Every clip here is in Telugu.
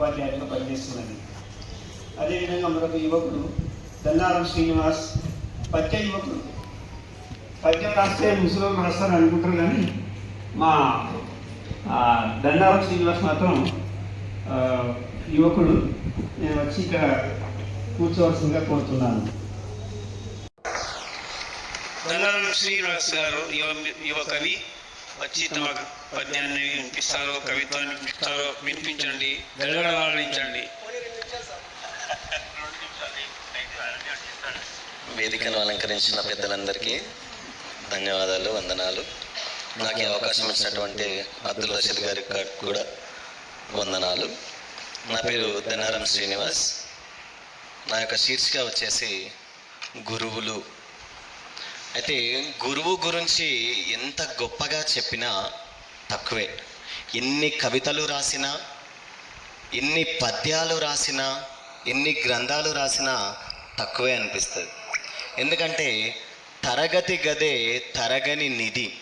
ఉపాధ్యాయులుగా పనిచేస్తున్నది. అదేవిధంగా మరొక యువకుడు దన్నారం శ్రీనివాస్ పద్య యువకుడు. పద్యం రాస్తే ముసలి రాస్తారు అనుకుంటారు కానీ మా ఆ, దన్నారం శ్రీనివాస్ మాత్రం యువకుడు. నేను వచ్చి ఇక్కడ కూర్చోవలసిందిగా కోరుతున్నాను. దండలం శ్రీనివాస్ గారు యువ యువకవి. వచ్చి తమ పద్యాన్ని వినిపిస్తారో కవిత్వాన్ని వినిపిస్తారో వినిపించండి వెల్లడలాడించండి వేదికను అలంకరించిన పెద్దలందరికీ ధన్యవాదాలు వందనాలు. నాకు అవకాశం ఇచ్చినటువంటి అబ్దుల్ రషీద్ గారికి కూడా వందనాలు. నా పేరు దన్నారం శ్రీనివాస్. నా యొక్క శీర్షిక వచ్చేసి గురువులు అయితే గురువు గురించి ఎంత గొప్పగా చెప్పినా తక్కువే. ఎన్ని కవితలు రాసినా ఎన్ని పద్యాలు రాసినా ఎన్ని గ్రంథాలు రాసినా తక్కువే అనిపిస్తుంది. ఎందుకంటే తరగతి గదే తరగని నిధి.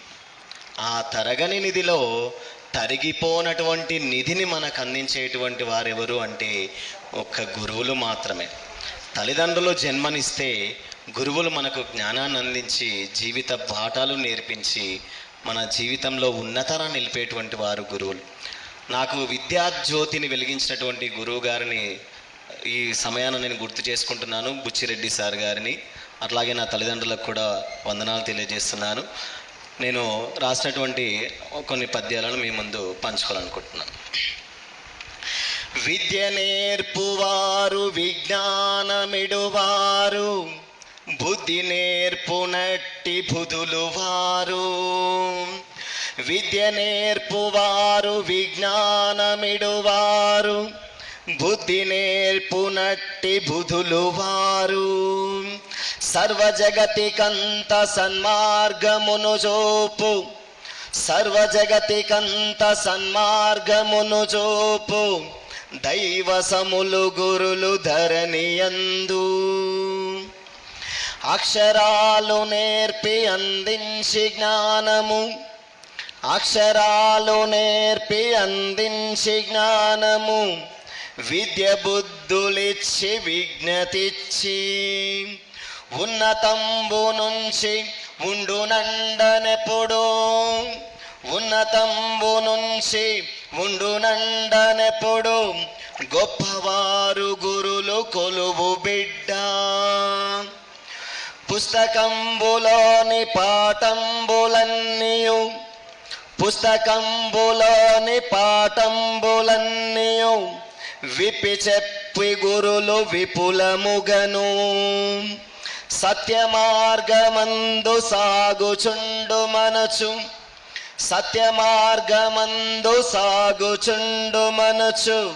ఆ తరగని నిధిలో తరిగిపోనటువంటి నిధిని మనకు అందించేటువంటి వారెవరు అంటే ఒక్క గురువులు మాత్రమే. తల్లిదండ్రులు జన్మనిస్తే గురువులు మనకు జ్ఞానాన్ని అందించి జీవిత పాఠాలు నేర్పించి మన జీవితంలో ఉన్నతన నిలిపేటువంటి వారు గురువులు. నాకు విద్యాజ్యోతిని వెలిగించినటువంటి గురువు గారిని ఈ సమయాన్ని నేను గుర్తు చేసుకుంటున్నాను బుచ్చిరెడ్డి సార్ గారిని. అట్లాగే నా తల్లిదండ్రులకు కూడా వందనాలు తెలియజేస్తున్నాను. నేను రాసినటువంటి కొన్ని పద్యాలను మీ ముందు పంచుకోవాలనుకుంటున్నాను. విద్య నేర్పువారు విజ్ఞానమిడువారు బుద్ధి నేర్పునట్టి బుధులు వారు విద్య నేర్పువారు విజ్ఞానమిడువారు. బుద్ధి నేర్పునట్టి బుధులు వారు సర్వ జగతికంత సన్మార్గమును చూపు. సర్వ జగతికంత సన్మార్గమును చూపు. దైవ సములు గురులు ధరణియందు. అక్షరాలు నేర్పి అందించి జ్ఞానము. అక్షరాలు నేర్పి అందించి జ్ఞానము. విద్య బుద్ధులిచ్చి విజ్ఞతిచ్చి. ఉన్నతంబు నుంచి ఉండునండనెప్పుడు ఉన్నతంబు నుంచి ఉండునండనెప్పుడు గొప్పవారు గురులు కొలువు బిడ్డ. పుస్తకంబులోని పాఠంబులన్నీయు. పుస్తకంబులోని పాఠంబులన్నీయు. విపి చెప్పి గురులు విపులముగను. సత్య మార్గమందు సాగుచుండు మనచు. సత్య మార్గమందు సాగుచుండు మనచు.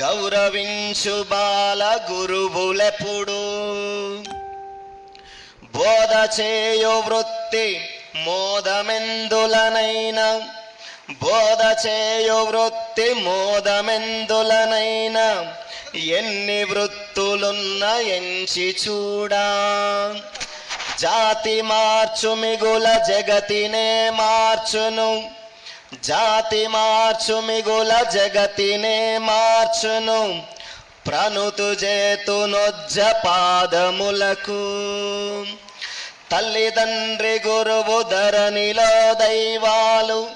గౌరవించు బాల గురువులెప్పుడు. బోధ చేయు వృత్తి మోదమెందులనైనా. బోధ చేయు వృత్తి మోదమెందులనైనా. ఎన్ని వృత్తులున్న ఎంచి చూడా. జాతి మార్చు మిగుల జగతినే మార్చును. జాతి మార్చు మిగుల జగతినే మార్చును. ప్రణుతు పాదములకు తల్లిదండ్రి గురువు ధరణిలో దైవాలు.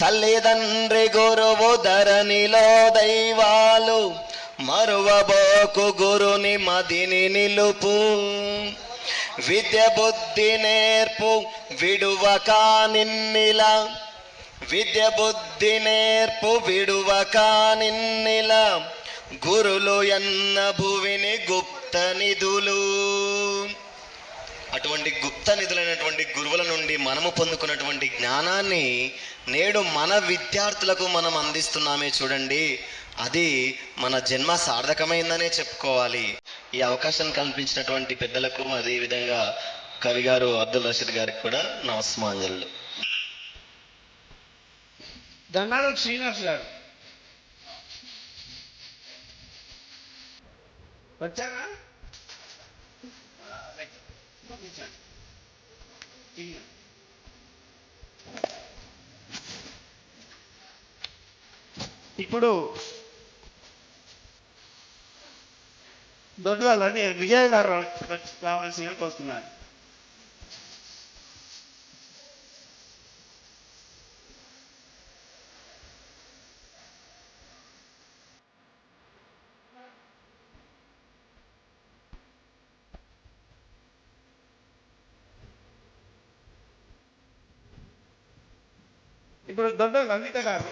తల్లిదండ్రి గురువు ధరణిలో దైవాలు. మరువబోకు గురుని మదిని నిలుపు. విద్య బుద్ధి నేర్పు విడువక నిన్నిలా. విద్య బుద్ధి నేర్పు విడువక నిన్నిలా. గురులు ఎన్న భువిని గుప్త నిధులు. అటువంటి గుప్త నిధులైనటువంటి గురువుల నుండి మనము పొందుకున్నటువంటి జ్ఞానాన్ని నేడు మన విద్యార్థులకు మనం అందిస్తున్నామే చూడండి. అది మన జన్మ సార్థకమైందనే చెప్పుకోవాలి. ఈ అవకాశం కల్పించినటువంటి పెద్దలకు అదే విధంగా కవి గారు అబ్దుల్ రషీద్ గారికి కూడా నమస్మాంజలు దండాలు శ్రీనివాస్ గారు. వచ్చారా? ఇప్పుడు దొడ్లని విజయ్ గారు కావాల్సి వస్తున్నారు ఇప్పుడు దొడ్డ లలిత గారు